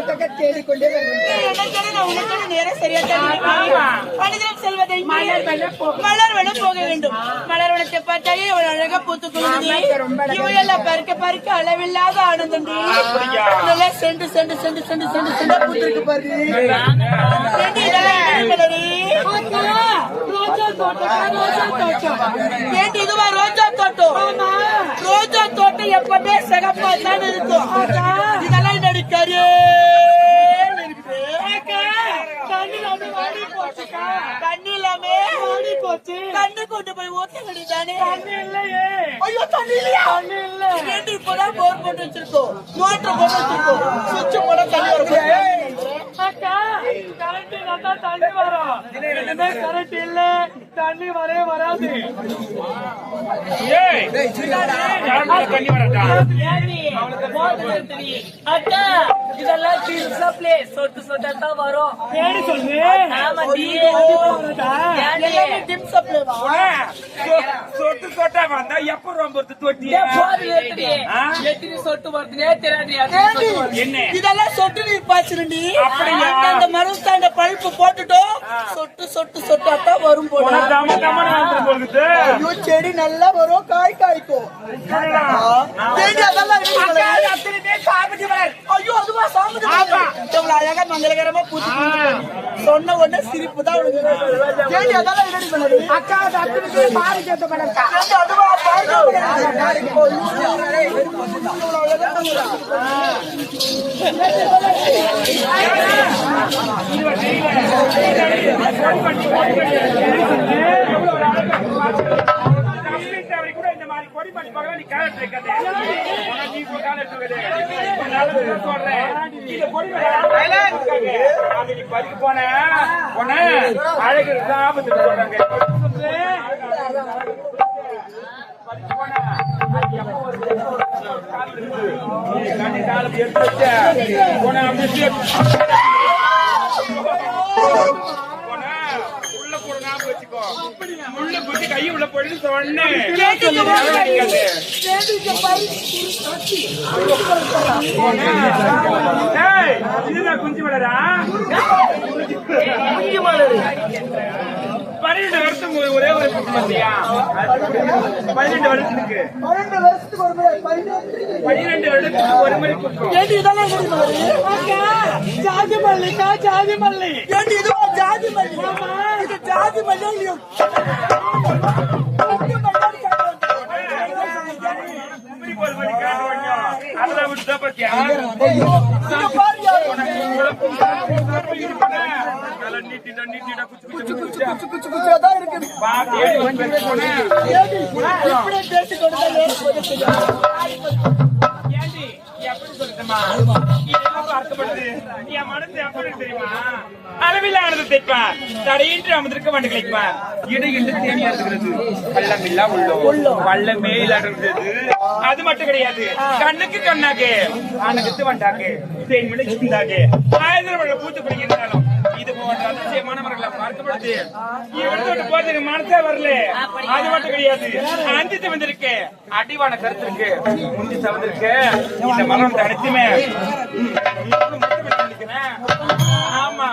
தேடிக்கொண்டே சரியா தான் மனிதன் செல்வதை மலர் வள போக வேண்டும். மலர் வளத்தை பார்த்தாலே அவள் அழகா பூத்து குலுங்குது இவையெல்லாம் பறிக்க பறிக்க அளவில்லாத ஆனந்தம். சென்று சென்று சென்று சென்று சென்று சென்று பூத்திருக்கு பாரு ஏண்டி இதெல்லாம் என்ன மலரு? ரோஜா தோட்டம். ரோஜா தோட்டம் தண்ணி இல்லாமே தண்ணி கொண்டு போய் ஊத்த வேண்டியதானே ஐயோ தண்ணி இல்லையா? ஏண்டி இப்பதான் போர் போட்டு வச்சிருக்கோம். மோட்டர் போட்டு வச்சிருக்கோம். சுவிட்ச் போட தண்ணி வரும். தண்ணி வரவே தண்ணி வரட்டா? அக்கா இதெல்லாம் சப்ளை சொட்டு சொட்டா தான் வரும். ஏடி சொல்லு? டிம் சப்ளைவா சொட்டு சொட்டா வந்தா எப்ப ரொம்ப தொட்டி ஆ? எத்தனை சொட்டு வருதுனே தெரியாது சொட்டு. என்ன? இதெல்லாம் சொட்டு நீர் பாய்ச்சிருண்டி அப்படியா? அந்த மரத்தாண்ட பழுப்பு போட்டுட்டோம். சொட்டு சொட்டு சொட்டாத்தான் வரும் போல. ஐயோ செடி நல்லா வரும். காய் காய்க்கும்? ஐயோ அதுவா சாமி இவ்வளவு அழகா மங்களகரமா பூச்சி. சொன்ன உடனே சிரிப்பு தான் செடி அதெல்லாம் ரெடி பண்ணது அக்கா அத்தனை மாறி கேட்ட பணக்கா செடி அதுவா? பாருங்க அழகு ஆபத்து சொல்றாங்க. போன. அது ஒரு கால் இருக்குது. நீ கண்ணி காலை எடுத்து வச்ச உன்னை அப்படியே போனா, உள்ள போட ஞாபகம் வச்சுக்கோ. உள்ள போட்டு கை உள்ள போயிட்டு சொன்னே. அடிக்காது. டேய், இதுதான் குஞ்சு மலரா? பன்னிரெண்டு வருஷம் ஒரு- ஒரே குஞ்சு மலரியா? பன்னிரெண்டு வருஷத்துக்கு ஒரு முறை பன்னிரெண்டு வருடத்துக்கு ஒரு முறை. ஏண்டி இதெல்லாம் ஜாதி மல்லிக்கா மல்லி ஜாதி மல்லி இது ஜாதி இருக்குது அளவில்லானது தடையின்றி அமர்ந்திருக்க வண்டு இடையின்றி அது மட்டும் கிடையாது கண்ணுக்கு கண்ணாக்கு அணகத்து வண்டாக தேன்மலை சிந்தாக ஆயிரம் பூத்து பிடிக்கிறாலும் இது போன்ற அதிசயமான மரங்களை பார்க்கப்படுது போறதுக்கு மனசே வரல அது மட்டும் கிடையாது அஞ்சு தவந்திருக்கு அடிவான கருத்து இருக்கு முந்தி தவந்திருக்கு இந்த மரம் தனித்துமே ஆமா